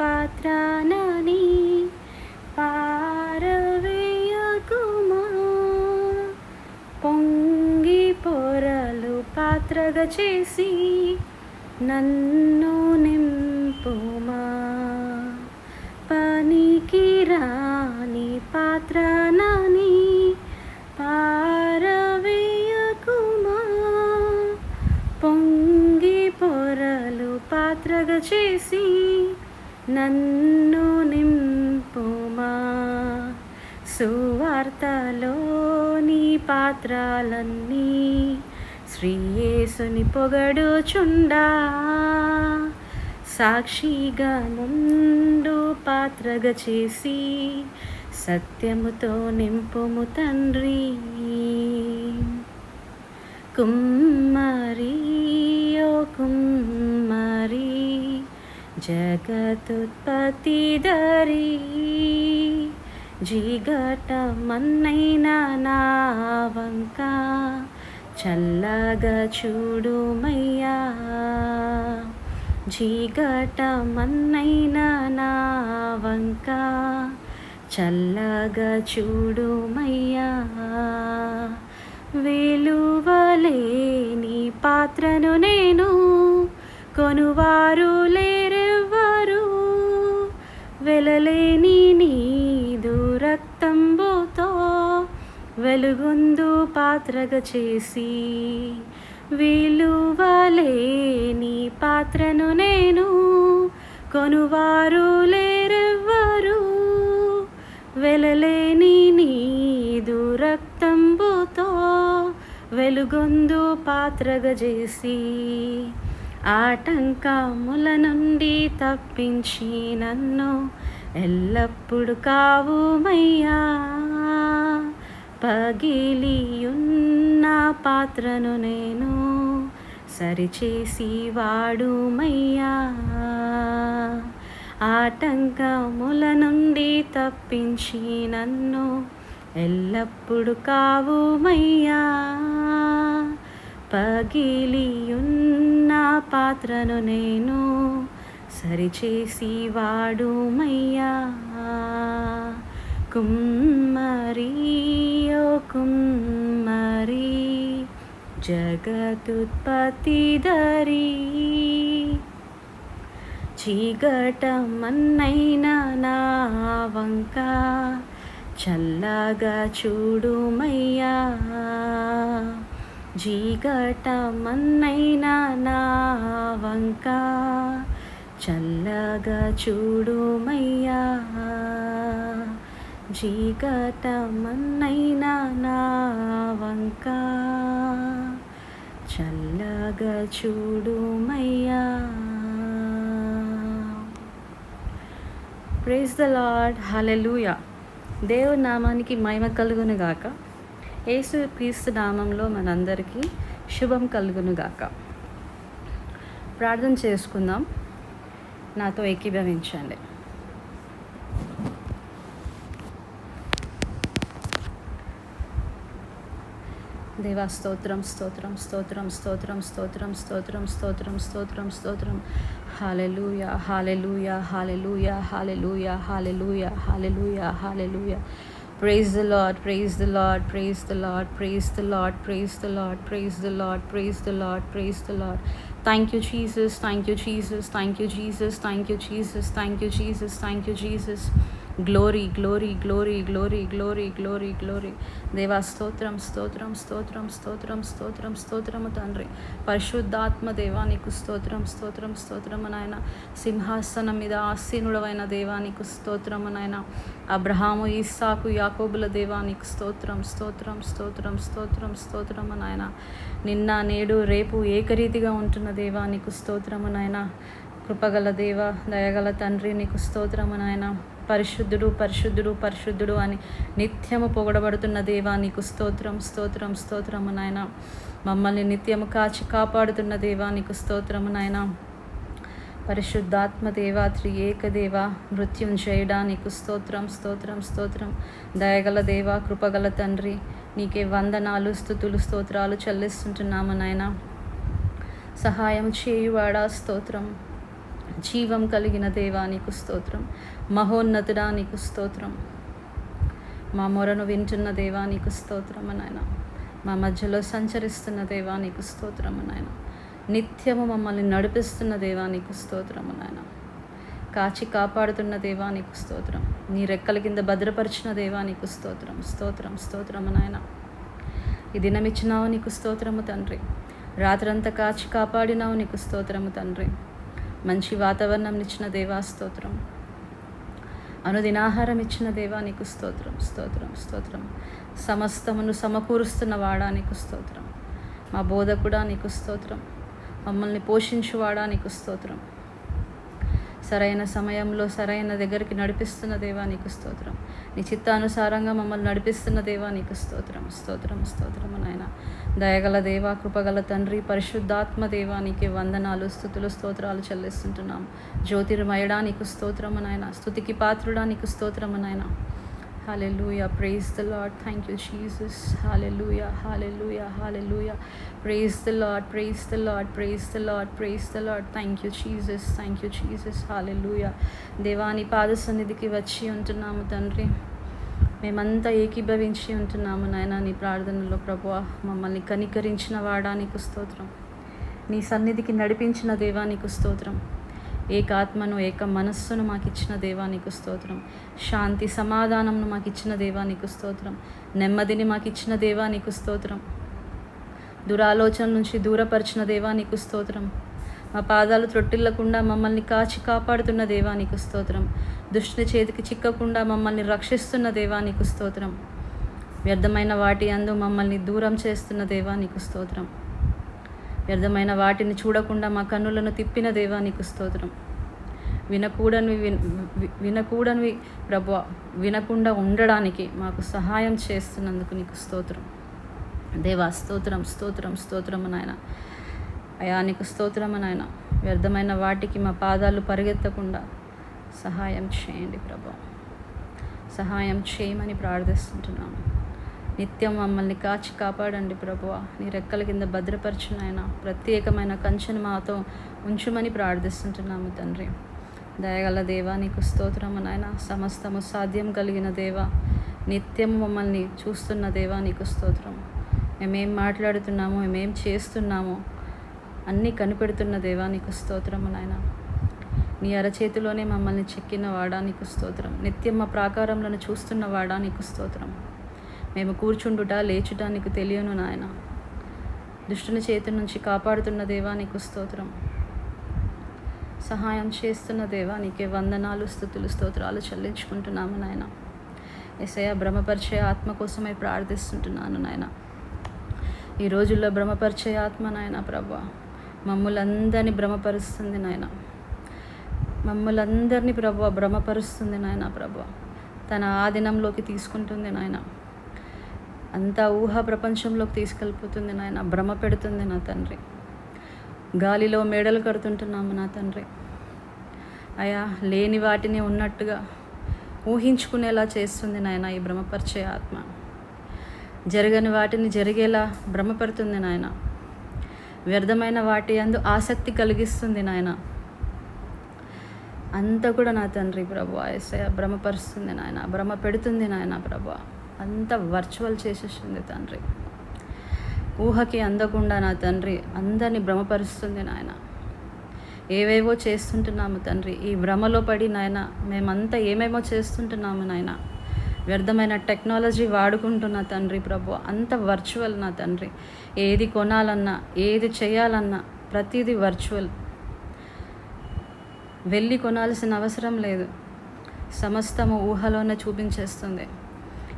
పాత్రనని పారవేయకుమా పొంగి పొరలు పాత్రగా చేసి నన్ను నింపుమా. పనికి రాని పాత్ర నన్ను నింపుమా? సువార్తలోని పాత్రలన్నీ శ్రీయేసుని పొగడుచుండా? సాక్షిగా నుండు పాత్రగా చేసి సత్యముతో నింపుము తండ్రి. కుమ్మరి ఓ కుమ్మరీ. జగదుత్పతి దరి జిగట మన్నైన నా వంక చల్లగా చూడుమయ్యా జిగట మన్నైన నా వంక చల్లగా చూడుమయ్యా వెలువలేని పాత్రను నేను కొనువారు లేరే వెలలేని నీదు రక్తంబుతో వెలుగొందు పాత్రగా చేసి విలువలేని పాత్రను నేను కొనువారు లేరెవ్వరు. వెలలేని నీదు రక్తంబుతో వెలుగొందు పాత్రగా చేసి ఆటంకముల నుండి తప్పించి నన్ను ఎల్లప్పుడు కావుమయ్యా. పగిలియున్న పాత్రను నేను సరిచేసి వాడుమయ్యా ఆటంకముల నుండి తప్పించి నన్ను ఎల్లప్పుడు కావుమయ్యా. పగిలియున్న పాత్రను నేను సరిచేసి వాడుమయ్యా. కుమ్మరి ఓ కుమ్మరి జగతుత్పత్తి దరి చీకటమన్నైన నా వంక చల్లగా చూడుమయ్యా. జీగటమన్నైనా నా వంక చల్లగా చూడుమయ్యా జీగటమన్నైనా నా వంక చల్లగా చూడుమయ్యా ప్రేజ్ ద లాడ్ హలెలూయా దేవుని నామానికి మహిమ కలుగును గాక. యేసు క్రీస్తు నామంలో మనందరికీ శుభం కలుగునుగాక. ప్రార్థన చేసుకుందాం. నాతో ఏకీభవించండి. దేవా స్తోత్రం స్తోత్రం స్తోత్రం స్తోత్రం స్తోత్రం స్తోత్రం స్తోత్రం స్తోత్రం స్తోత్రం. Hallelujah hallelujah hallelujah hallelujah hallelujah hallelujah hallelujah. Praise the Lord, praise the Lord, praise the Lord, praise the Lord, praise the Lord, praise the Lord, praise the Lord, praise the Lord. Thank you, Jesus, thank you, Jesus, thank you, Jesus, thank you, Jesus, thank you, Jesus, thank you, Jesus. Glory glory glory glory glory glory glory దేవా స్తోత్రం స్తోత్రం స్తోత్రం స్తోత్రం స్తోత్రం స్తోత్రము తండ్రి. పరిశుద్ధాత్మ దేవానికి స్తోత్రం స్తోత్రం స్తోత్రము నాయన. సింహాసనం మీద ఆసీనుడవైన దేవానికి స్తోత్రము నాయన. అబ్రహాము ఈసాకు యాకోబుల దేవానికి స్తోత్రం స్తోత్రం స్తోత్రం స్తోత్రం స్తోత్రము నాయన. నిన్న నేడు రేపు ఏకరీతిగా ఉంటున్న దేవానికి స్తోత్రము నాయన. కృపగల దేవ దయగల తండ్రి నీకు స్తోత్రము నాయన. పరిశుద్ధుడు పరిశుద్ధుడు పరిశుద్ధుడు అని నిత్యము పొగడబడుతున్న దేవా నీకు స్తోత్రం స్తోత్రం స్తోత్రము నాయన. మమ్మల్ని నిత్యము కాచి కాపాడుతున్న దేవా నీకు స్తోత్రము నాయన. పరిశుద్ధాత్మ దేవా ఏకదేవ నృత్యం చేయడానికి స్తోత్రం స్తోత్రం స్తోత్రం. దయగల దేవ కృపగల తండ్రి నీకే వందనాలు స్థుతులు స్తోత్రాలు చెల్లిస్తుంటున్నాము నాయన. సహాయం చేయువాడా స్తోత్రం. జీవం కలిగిన దేవా నీకు స్తోత్రం. మహోన్నతుడా నీకు స్తోత్రం. మా మొరను వింటున్న దేవా నీకు స్తోత్రము నాయన. మా మధ్యలో సంచరిస్తున్న దేవా నీకు స్తోత్రము నాయన. నిత్యము మమ్మల్ని నడిపిస్తున్న దేవా నీకు స్తోత్రము నాయన. కాచి కాపాడుతున్న దేవా నీకు స్తోత్రం. నీ రెక్కల కింద భద్రపరిచిన దేవా నీకు స్తోత్రం. స్తోత్రం స్తోత్రము నాయన. ఈ దినమిచ్చినావు నీకు స్తోత్రము తండ్రి. రాత్రంతా కాచి కాపాడినావు నీకు స్తోత్రము తండ్రి. మంచి వాతావరణం ఇచ్చిన దేవా స్తోత్రం. అనుదినాహారం ఇచ్చిన దేవా నీకు స్తోత్రం స్తోత్రం స్తోత్రం. సమస్తమును సమకూరుస్తున్న వాడా నీకు స్తోత్రం. మా బోధకుడా నీకు స్తోత్రం. మమ్మల్ని పోషించువాడా నీకు స్తోత్రం. సరైన సమయంలో సరైన దగ్గరికి నడిపిస్తున్న దేవా నీకు స్తోత్రం. నీ చిత్తానుసారంగా మమ్మల్ని నడిపిస్తున్న దేవా నీకు స్తోత్రం స్తోత్రం స్తోత్రం నాయన. దయగల దేవా కృపగల తండ్రి పరిశుద్ధాత్మ దేవానికి వందనాలు స్థుతులు స్తోత్రాలు చెల్లిస్తుంటున్నాం. జ్యోతిర్మయడానికి నీకు స్తోత్రము నాయన. స్థుతికి పాత్రుడా నీకు స్తోత్రము నాయన. Hallelujah praise the Lord thank you Jesus hallelujah hallelujah hallelujah praise the Lord praise the Lord praise the Lord praise the Lord thank you Jesus thank you Jesus hallelujah దేవాని పాద సన్నిధికి వచ్చి ఉంటున్నాము తండ్రి. మేమంతా ఏకీభవించి ఉంటున్నాము నాయన నీ ప్రార్థనలో ప్రభు మమ్మల్ని కనికరించిన వాడా నీకు స్తోత్రం. నీ సన్నిధికి నడిపించిన దేవానికి స్తోత్రం. ఏకాత్మను ఏక మనస్సును మాకు ఇచ్చిన దేవానికి స్తోత్రం. శాంతి సమాధానంను మాకు ఇచ్చిన దేవానికి స్తోత్రం. నెమ్మదిని మాకు ఇచ్చిన దేవానికి స్తోత్రం. దురాలోచన నుంచి దూరపరిచిన దేవానికి స్తోత్రం. మా పాదాలు త్రొట్టిల్లకుండా మమ్మల్ని కాచి కాపాడుతున్న దేవానికి స్తోత్రం. దుష్టుని చేతికి చిక్కకుండా మమ్మల్ని రక్షిస్తున్న దేవానికి స్తోత్రం. వ్యర్థమైన వాటి అందు మమ్మల్ని దూరం చేస్తున్న దేవానికి స్తోత్రం. వ్యర్థమైన వాటిని చూడకుండా మా కన్నులను తిప్పిన దేవానికి స్తోత్రం. వినకూడనివి విన్ వి- వినకూడనివి ప్రభు వినకుండా ఉండడానికి మాకు సహాయం చేస్తున్నందుకు నీకు స్తోత్రం. దేవా స్తోత్రం స్తోత్రం స్తోత్రము నాయన. అయా నీకు స్తోత్రము నాయన. వ్యర్థమైన వాటికి మా పాదాలు పరిగెత్తకుండా సహాయం చేయండి ప్రభా. సహాయం చేయమని ప్రార్థిస్తుంటున్నాము. నిత్యం మమ్మల్ని కాచి కాపాడండి ప్రభువ నీ రెక్కల కింద భద్రపరచు ప్రత్యేకమైన కంచెను మాతో ఉంచుమని ప్రార్థిస్తుంటున్నాము తండ్రి. దయగల దేవా నీకు స్తోత్రము నాయన. సమస్తము సాధ్యం కలిగిన దేవా. నిత్యం మమ్మల్ని చూస్తున్న దేవా నీకు స్తోత్రం మేమేం మాట్లాడుతున్నామో మేమేం చేస్తున్నామో అన్నీ కనిపెడుతున్న దేవా నీకు స్తోత్రము నాయన. నీ అరచేతిలోనే మమ్మల్ని చెక్కిన వాడా నీకు స్తోత్రం. నిత్యం మా ప్రాకారంలను చూస్తున్న వాడా నీకు స్తోత్రం. మేము కూర్చుండుట లేచుట నీకు తెలియను నాయన. దుష్టుని చేతి నుంచి కాపాడుతున్న దేవా నీకు స్తోత్రం. సహాయం చేస్తున్న దేవా నీకే వందనాలు స్థుతులు స్తోత్రాలు చెల్లించుకుంటున్నాము నాయన. ఎసయ భ్రమపరిచే ఆత్మ కోసమై ప్రార్థిస్తుంటున్నాను నాయన. ఈ రోజుల్లో భ్రమపరిచే ఆత్మ నాయన ప్రభా. మమ్ములందరినీ భ్రమపరుస్తుంది నాయన. మమ్ములందరినీ ప్రభు భ్రమపరుస్తుంది నాయన ప్రభు. తన ఆధీనంలోకి తీసుకుంటుంది నాయన. అంతా ఊహా ప్రపంచంలోకి తీసుకెళ్ళిపోతుంది నాయన. భ్రమ పెడుతుంది నా తండ్రి. గాలిలో మేడలు కడుతుంటున్నాము నా తండ్రి. అయా లేని వాటిని ఉన్నట్టుగా ఊహించుకునేలా చేస్తుంది నాయన ఈ భ్రమపరిచే ఆత్మ. జరగని వాటిని జరిగేలా భ్రమపడుతుంది నాయన. వ్యర్థమైన వాటి అందు ఆసక్తి కలిగిస్తుంది నాయన. అంతా కూడా నా తండ్రి ప్రభు ఏసయ భ్రమపరుస్తుంది నాయన. భ్రమ పెడుతుంది నాయన ప్రభు. అంతా వర్చువల్ చేసేసింది తండ్రి. ఊహకి అందకుండా నా తండ్రి అందరినీ భ్రమపరుస్తుంది నాయన. ఏవేవో చేస్తుంటున్నాము తండ్రి. ఈ భ్రమలో పడి నాయన మేమంతా ఏమేమో చేస్తుంటున్నాము నాయన. వ్యర్థమైన టెక్నాలజీ వాడుకుంటున్న తండ్రి ప్రభు అంత వర్చువల్ నా తండ్రి. ఏది కొనాలన్నా ఏది చేయాలన్నా ప్రతిదీ వర్చువల్ వెళ్ళి కొనాల్సిన అవసరం లేదు. సమస్తము ఊహలోనే చూపించేస్తుంది.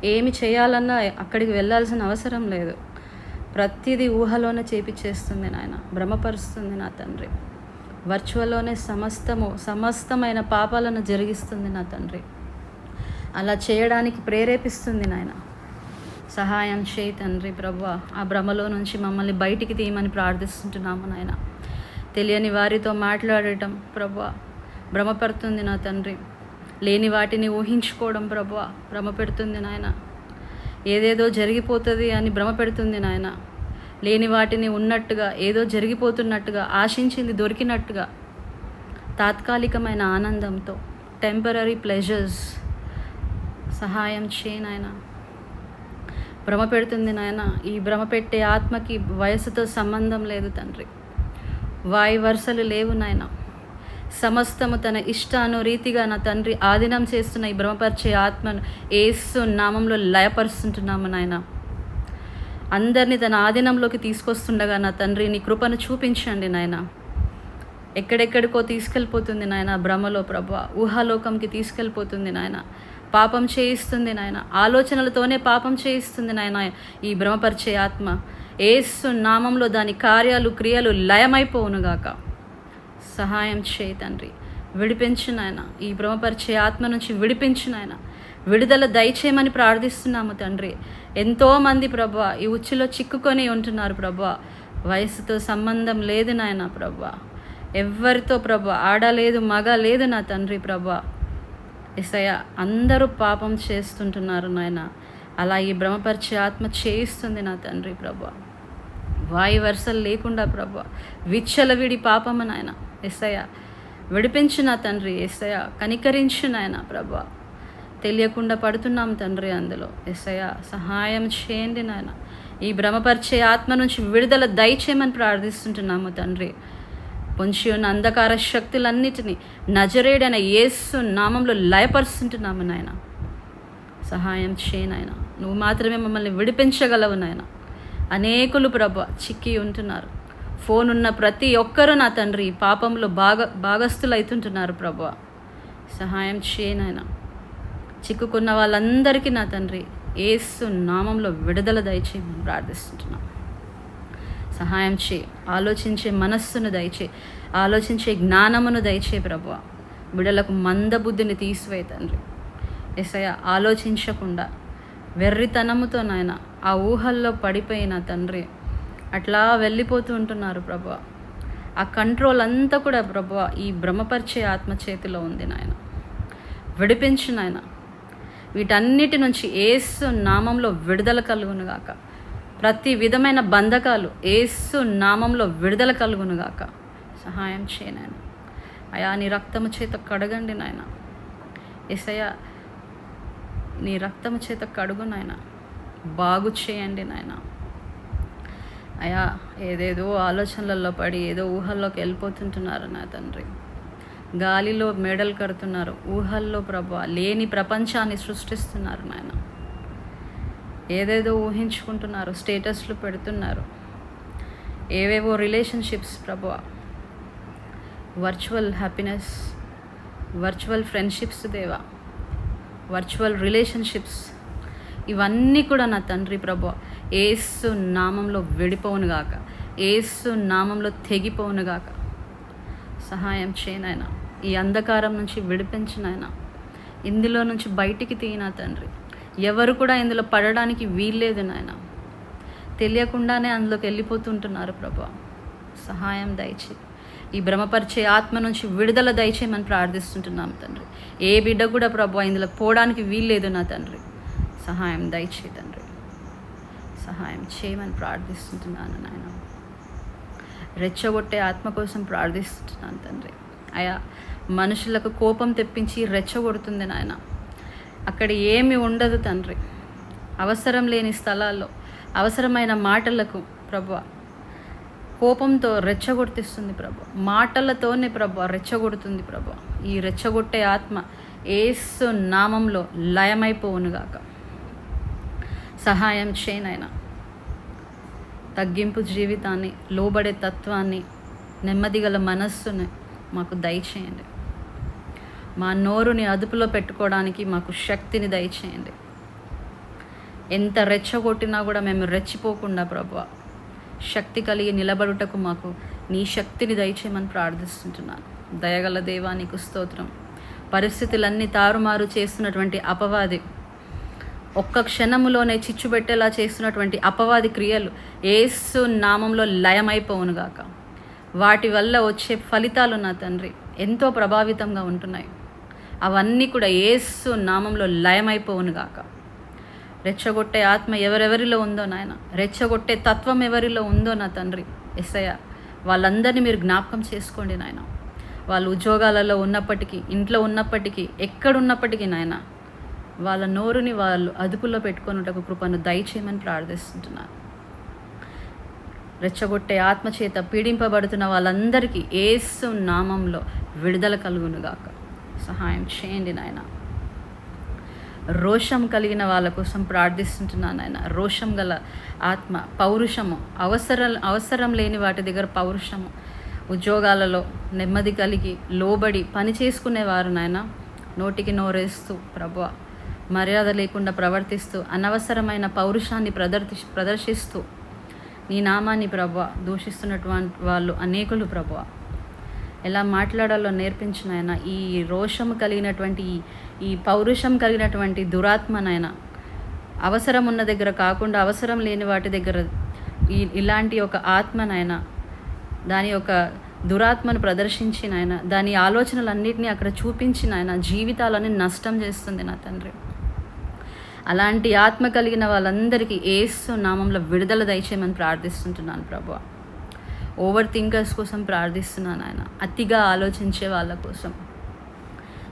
ఏమి చేయాలన్నా అక్కడికి వెళ్ళాల్సిన అవసరం లేదు. ప్రతిదీ ఊహలోనే చేపించేస్తుంది నాయన. భ్రమపరుస్తుంది నా తండ్రి. వర్చువల్లోనే సమస్తము సమస్తమైన పాపాలను జరిగిస్తుంది నా తండ్రి. అలా చేయడానికి ప్రేరేపిస్తుంది నాయన. సహాయం చేయి తండ్రి ప్రభు. ఆ భ్రమలో నుంచి మమ్మల్ని బయటికి తీయమని ప్రార్థిస్తుంటున్నాము నాయన. తెలియని వారితో మాట్లాడటం ప్రభు. భ్రమపడుతుంది నా తండ్రి. లేని వాటిని ఊహించుకోవడం ప్రభు. భ్రమ పెడుతుంది నాయన. ఏదేదో జరిగిపోతుంది అని భ్రమ పెడుతుంది నాయన. లేని వాటిని ఉన్నట్టుగా ఏదో జరిగిపోతున్నట్టుగా ఆశించింది దొరికినట్టుగా తాత్కాలికమైన ఆనందంతో టెంపరీ ప్లెజర్స్ సహాయం చేయి నాయన. భ్రమ పెడుతుంది నాయన. ఈ భ్రమ పెట్టే ఆత్మకి వయసుతో సంబంధం లేదు తండ్రి. వాయి వరుసలు లేవు నాయన. సమస్తము తన ఇష్టాను రీతిగా నా తండ్రి ఆధీనం చేస్తున్న ఈ భ్రమపరిచే ఆత్మను ఏసు నామంలో లయపరుస్తుంటున్నాము నాయన. అందరినీ తన ఆధీనంలోకి తీసుకొస్తుండగా నా తండ్రి నీ కృపను చూపించండి నాయన. ఎక్కడెక్కడికో తీసుకెళ్ళిపోతుంది నాయన. భ్రమలో ప్రభు. ఊహాలోకంకి తీసుకెళ్ళిపోతుంది నాయన. పాపం చేయిస్తుంది నాయన. ఆలోచనలతోనే పాపం చేయిస్తుంది నాయన ఈ భ్రమపరిచే ఆత్మ. ఏసు నామంలో దాని కార్యాలు క్రియలు లయమైపోవునుగాక. సహాయం చేయి తండ్రి. విడిపించిన నాయన. ఈ భ్రమపరిచే ఆత్మ నుంచి విడిపించిన నాయన. విడుదల దయచేయమని ప్రార్థిస్తున్నాము తండ్రి. ఎంతోమంది ప్రభా ఈ ఉచ్చులో చిక్కుకొని ఉంటున్నారు ప్రభా వయసుతో సంబంధం లేదు నాయన ప్రభా ఎవరితో ప్రభా ఆడ లేదు మగ లేదు నా తండ్రి ప్రభా ఎసయ అందరూ పాపం చేస్తుంటున్నారు నాయన. అలా ఈ భ్రమపరిచే ఆత్మ చేయిస్తుంది నా తండ్రి ప్రభా. వాయు వరుసలు లేకుండా ప్రభా. విచ్చలవిడి పాపము నాయన. ఎసయ విడిపించిన నా తండ్రి ఎసయ కనికరించిన ఆయన ప్రభా. తెలియకుండా పడుతున్నాం తండ్రి అందులో. ఎసయ సహాయం చేయండి నాయన. ఈ భ్రమపరిచే ఆత్మ నుంచి విడుదల దయచేయమని ప్రార్థిస్తుంటున్నాము తండ్రి. పొంచి ఉన్న అంధకార శక్తులన్నిటినీ నజరేడైన యేసు నామంలో లయపరుస్తుంటున్నాము నాయన. సహాయం చేయనాయన నువ్వు మాత్రమే మమ్మల్ని విడిపించగలవు నాయన. అనేకులు ప్రభ చిక్కి ఉంటున్నారు. ఫోన్ ఉన్న ప్రతి ఒక్కరూ నా తండ్రి పాపంలో భాగ భాగస్థులు అవుతుంటున్నారు ప్రభు. సహాయం చేయనాయన చిక్కుకున్న వాళ్ళందరికీ నా తండ్రి ఏసు నామంలో విడుదల దయచేయమని ప్రార్థిస్తుంటున్నాను సహాయం చేయి. ఆలోచించే మనస్సును దయచే ఆలోచించే జ్ఞానమును దయచే ప్రభు బిడలకు మందబుద్ధిని తీసివేయి తండ్రి. ఎసయ ఆలోచించకుండా వెర్రితనముతో నాయన ఆ ఊహల్లో పడిపోయిన తండ్రి అట్లా వెళ్ళిపోతూ ఉంటున్నారు ప్రభు ఆ కంట్రోల్ అంతా కూడా ప్రభు ఈ భ్రమపరిచే ఆత్మ చేతిలో ఉంది నాయన. విడిపించు నాయన. వీటన్నిటి నుంచి ఏసు నామంలో విడుదల కలుగునుగాక. ప్రతి విధమైన బంధకాలు ఏసు నామంలో విడుదల కలుగునుగాక. సహాయం చేయనాయన అయా నీ రక్తము చేత కడగండి నాయన. ఎసయ నీ రక్తము చేత కడుగు నాయన. బాగు చేయండి నాయన. అయా ఏదేదో ఆలోచనలలో పడి ఏదో ఊహల్లోకి వెళ్ళిపోతుంటున్నారు నా తండ్రి. గాలిలో మెడలు కడుతున్నారు. ఊహల్లో ప్రభా లేని ప్రపంచాన్ని సృష్టిస్తున్నారు నాయన. ఏదేదో ఊహించుకుంటున్నారు స్టేటస్లు పెడుతున్నారు. ఏవేవో రిలేషన్షిప్స్ ప్రభు. వర్చువల్ హ్యాపీనెస్ వర్చువల్ ఫ్రెండ్షిప్స్ దేవా. Virtual relationships. ఇవన్నీ కూడా నా తండ్రి ప్రభు ఏసు నామంలో విడిపోవునుగాక ఏసు నామంలో తెగిపోవునుగాక సహాయం చేయనైనా ఈ అంధకారం నుంచి విడిపించినైనా ఇందులో నుంచి బయటికి తీయినా తండ్రి. ఎవరు కూడా ఇందులో పడడానికి వీల్లేదు నాయన. తెలియకుండానే అందులోకి వెళ్ళిపోతుంటున్నారు ప్రభా. సహాయం దయచే ఈ భ్రమపరిచే ఆత్మ నుంచి విడుదల దయచేయమని ప్రార్థిస్తుంటున్నాం తండ్రి. ఏ బిడ్డ కూడా ప్రభు ఇందులో పోవడానికి వీల్లేదు నా తండ్రి. సహాయం దయచే తండ్రి. సహాయం చేయమని ప్రార్థిస్తుంటున్నాను నాయన. రెచ్చగొట్టే ఆత్మ కోసం ప్రార్థిస్తుంటున్నాను తండ్రి. అయా మనుషులకు కోపం తెప్పించి రెచ్చగొడుతుంది నాయన. అక్కడ ఏమి ఉండదు తండ్రి. అవసరం లేని స్థలాల్లో అవసరమైన మాటలకు ప్రభు కోపంతో రెచ్చగొట్టిస్తుంది ప్రభు మాటలతోనే ప్రభు రెచ్చగొడుతుంది ప్రభు ఈ రెచ్చగొట్టే ఆత్మ ఏసు నామంలో లయమైపోవునుగాక. సహాయం చేయనైనా తగ్గింపు జీవితాన్ని లోబడే తత్వాన్ని నెమ్మదిగల మనస్సుని మాకు దయచేయండి. మా నోరుని అదుపులో పెట్టుకోవడానికి మాకు శక్తిని దయచేయండి. ఎంత రెచ్చగొట్టినా కూడా మేము రెచ్చిపోకుండా ప్రభు శక్తి కలిగి నిలబడుటకు మాకు నీ శక్తిని దయచేయమని ప్రార్థిస్తుంటున్నాను. దయగల దేవా నీకు స్తోత్రం. పరిస్థితులన్నీ తారుమారు చేస్తున్నటువంటి అపవాది ఒక్క క్షణములోనే చిచ్చుబెట్టేలా చేస్తున్నటువంటి అపవాది క్రియలు ఏసు నామంలో లయమైపోవునుగాక. వాటి వల్ల వచ్చే ఫలితాలు నా తండ్రి ఎంతో ప్రభావితంగా ఉంటున్నాయి. అవన్నీ కూడా ఏసు నామంలో లయమైపోవునుగాక. రెచ్చగొట్టే ఆత్మ ఎవరెవరిలో ఉందో నాయన. రెచ్చగొట్టే తత్వం ఎవరిలో ఉందో నా తండ్రి ఎస్సయ్య వాళ్ళందరినీ మీరు జ్ఞాపకం చేసుకోండి నాయన. వాళ్ళు ఉద్యోగాలలో ఉన్నప్పటికీ ఇంట్లో ఉన్నప్పటికీ ఎక్కడున్నప్పటికీ నాయన వాళ్ళ నోరుని వాళ్ళు అదుపులో పెట్టుకొనుటకు కృపను దయచేయమని ప్రార్థిస్తుంటున్నాను రెచ్చగొట్టే ఆత్మచేత పీడింపబడుతున్న వాళ్ళందరికీ ఏసు నామంలో విడుదల కలుగునుగాక. సహాయం చేయండి నాయన. రోషం కలిగిన వాళ్ళ కోసం ప్రార్థిస్తుంటున్నాను ఆయన రోషం గల ఆత్మ పౌరుషము అవసరం అవసరం లేని వాటి దగ్గర పౌరుషము ఉద్యోగాలలో నెమ్మది కలిగి లోబడి పని చేసుకునేవారు నాయన. నోటికి నోరేస్తూ ప్రభు మర్యాద లేకుండా ప్రవర్తిస్తూ అనవసరమైన పౌరుషాన్ని ప్రదర్శి ప్రదర్శిస్తూ నీ నామాన్ని ప్రభు దూషిస్తున్నటువంటి వాళ్ళు అనేకులు ప్రభు ఎలా మాట్లాడాలో నేర్పించిన ఆయన ఈ రోషము కలిగినటువంటి ఈ- ఈ పౌరుషం కలిగినటువంటి దురాత్మనైనా అవసరం ఉన్న దగ్గర కాకుండా అవసరం లేని వాటి దగ్గర ఈ ఇలాంటి ఒక ఆత్మనైనా దాని యొక్క దురాత్మను ప్రదర్శించిన ఆయన దాని ఆలోచనలన్నింటినీ అక్కడ చూపించిన ఆయన జీవితాలని నష్టం చేస్తుంది నా తండ్రి. అలాంటి ఆత్మ కలిగిన వాళ్ళందరికీ ఏసు నామంలో విడుదల దయచేయమని ప్రార్థిస్తుంటున్నాను ప్రభు ఓవర్ థింకర్స్ కోసం ప్రార్థిస్తున్నాను ఆయన. అతిగా ఆలోచించే వాళ్ళ కోసం.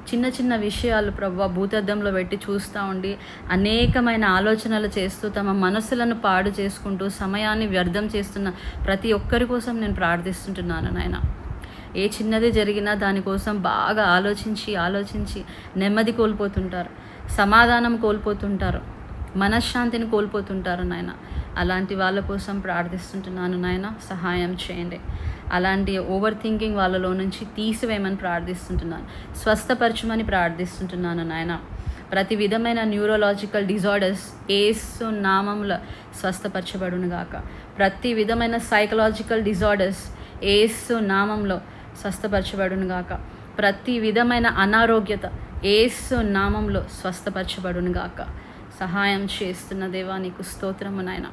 చిన్న చిన్న విషయాలు ప్రభు భూతద్దంలో పెట్టి చూస్తూ ఉండి అనేకమైన ఆలోచనలు చేస్తూ తమ మనసులను పాడు చేసుకుంటూ సమయాన్ని వ్యర్థం చేస్తున్న ప్రతి ఒక్కరి కోసం నేను ప్రార్థిస్తుంటున్నాను నాయన. ఏ చిన్నది జరిగినా దానికోసం బాగా ఆలోచించి ఆలోచించి నెమ్మది కోల్పోతుంటారు. సమాధానం కోల్పోతుంటారు. మనశ్శాంతిని కోల్పోతుంటారు నాయన. అలాంటి వాళ్ళ కోసం ప్రార్థిస్తుంటున్నాను నాయన సహాయం చేయండి. అలాంటి ఓవర్ థింకింగ్ వాళ్ళలో నుంచి తీసివేయమని ప్రార్థిస్తుంటున్నాను. స్వస్థపరచమని ప్రార్థిస్తుంటున్నాను నాయన. ప్రతి విధమైన న్యూరోలాజికల్ డిజార్డర్స్ ఏసు నామంలో స్వస్థపరచబడును గాక. ప్రతి విధమైన సైకలాజికల్ డిజార్డర్స్ ఏసు నామంలో స్వస్థపరచబడును గాక. ప్రతి విధమైన అనారోగ్యత ఏసు నామంలో స్వస్థపరచబడును గాక. సహాయం చేస్తున్న దేవా నీకు స్తోత్రము నాయనా.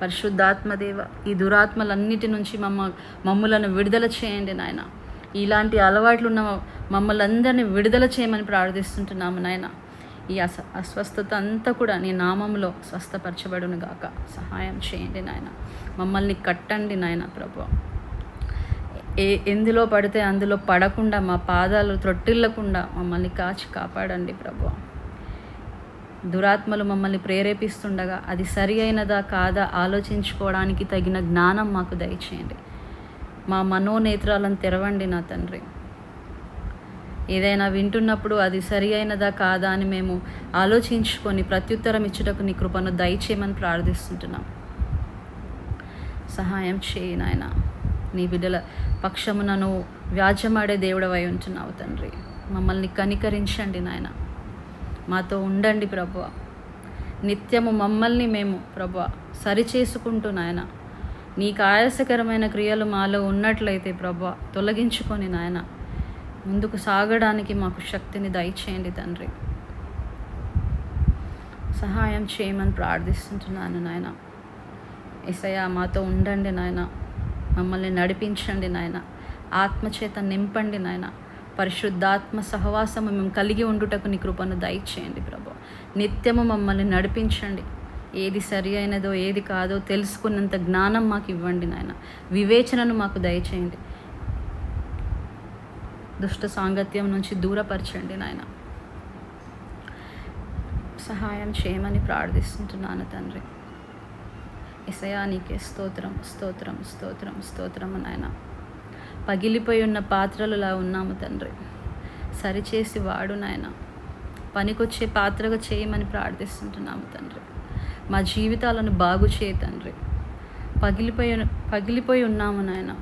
పరిశుద్ధాత్మదేవ ఈ దురాత్మలన్నిటి నుంచి మమ్మ మమ్ములను విడుదల చేయండి నాయన. ఇలాంటి అలవాట్లు ఉన్న మమ్మల్ని అందరినీ విడుదల చేయమని ప్రార్థిస్తుంటున్నాము నాయన. ఈ అస అస్వస్థత అంతా కూడా నీ నామంలో స్వస్థపరచబడును గాక. సహాయం చేయండి నాయన. మమ్మల్ని కట్టండి నాయన ప్రభు. ఏ ఎందులో పడితే అందులో పడకుండా మా పాదాలు త్రొట్టిల్లకుండా మమ్మల్ని కాచి కాపాడండి ప్రభు. దురాత్మలు మమ్మల్ని ప్రేరేపిస్తుండగా అది సరి అయినదా కాదా ఆలోచించుకోవడానికి తగిన జ్ఞానం మాకు దయచేయండి. మా మనోనేత్రాలను తెరవండి నా తండ్రి. ఏదైనా వింటున్నప్పుడు అది సరి అయినదా కాదా అని మేము ఆలోచించుకొని ప్రత్యుత్తరం ఇచ్చుటకు నీ కృపను దయచేయమని ప్రార్థిస్తుంటున్నాం. సహాయం చేయి నాయన. నీ బిడ్డల పక్షమునను వ్యాజ్యమాడే దేవుడవై ఉంటున్నావు తండ్రి. మమ్మల్ని కనికరించండి నాయనా. మాతో ఉండండి ప్రభు నిత్యము మమ్మల్ని మేము ప్రభు సరిచేసుకుంటూ నాయన. నీకు ఆయాసకరమైన క్రియలు మాలో ఉన్నట్లయితే ప్రభు తొలగించుకొని నాయన. ముందుకు సాగడానికి మాకు శక్తిని దయచేయండి తండ్రి. సహాయం చేయమని ప్రార్థిస్తుంటున్నాను నాయన. ఇసయ మాతో ఉండండి నాయన. మమ్మల్ని నడిపించండి నాయన. ఆత్మచేత నింపండి నాయన. పరిశుద్ధాత్మ సహవాసము మేము కలిగి ఉండుటకు నీ కృపను దయచేయండి ప్రభు. నిత్యము మమ్మల్ని నడిపించండి. ఏది సరి అయినదో ఏది కాదో తెలుసుకున్నంత జ్ఞానం మాకు ఇవ్వండి నాయన. వివేచనను మాకు దయచేయండి. దుష్ట సాంగత్యం నుంచి దూరపరచండి నాయన. సహాయం చేయమని ప్రార్థిస్తుంటున్నాను తండ్రి. ఇసయా నీకే స్తోత్రం స్తోత్రం స్తోత్రం స్తోత్రం నాయన. పగిలిపోయి ఉన్న పాత్రలులా ఉన్నాము తండ్రి. సరిచేసి వాడు నాయన. పనికొచ్చే పాత్రగా చేయమని ప్రార్థిస్తుంటున్నాము తండ్రి. మా జీవితాలను బాగు చేయ తండ్రి. పగిలిపోయి పగిలిపోయి ఉన్నాము నాయన.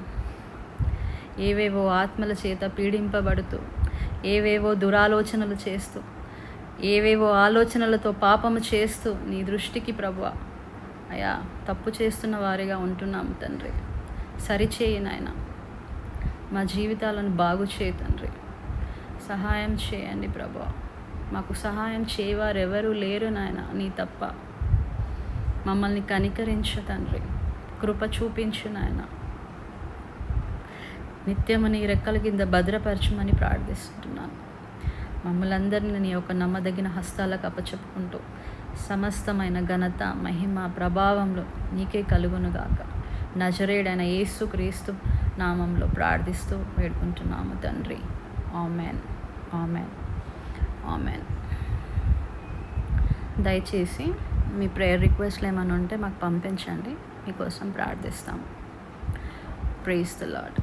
ఏవేవో ఆత్మల చేత పీడింపబడుతూ ఏవేవో దురాలోచనలు చేస్తూ ఏవేవో ఆలోచనలతో పాపము చేస్తూ నీ దృష్టికి ప్రభు అయా తప్పు చేస్తున్న వారిగా ఉంటున్నాము తండ్రి. సరిచేయి నాయన. మా జీవితాలను బాగు చేయి తండ్రి. సహాయం చేయండి ప్రభు. మాకు సహాయం చేయవారు ఎవరూ లేరు నాయన నీ తప్ప. మమ్మల్ని కనికరించు తండ్రి. కృప చూపించు నాయన. నిత్యము నీ రెక్కల కింద భద్రపరచమని ప్రార్థిస్తున్నాను. మమ్మల్ని అందరినీ నీ యొక్క నమ్మదగిన హస్తాలకు అప్పచెప్పుకుంటూ సమస్తమైన ఘనత మహిమ ప్రభావంలో నీకే కలుగునుగాక. నజరేడైన యేసు క్రీస్తు నామంలో ప్రార్థిస్తూ వేడుకుంటున్నాము తండ్రి. ఆమెన్. ఆమెన్. ఆమెన్. దయచేసి మీ ప్రేయర్ రిక్వెస్ట్లు ఏమైనా ఉంటే మాకు పంపించండి. మీకోసం ప్రార్థిస్తాం ప్రేస్ ద లాడ్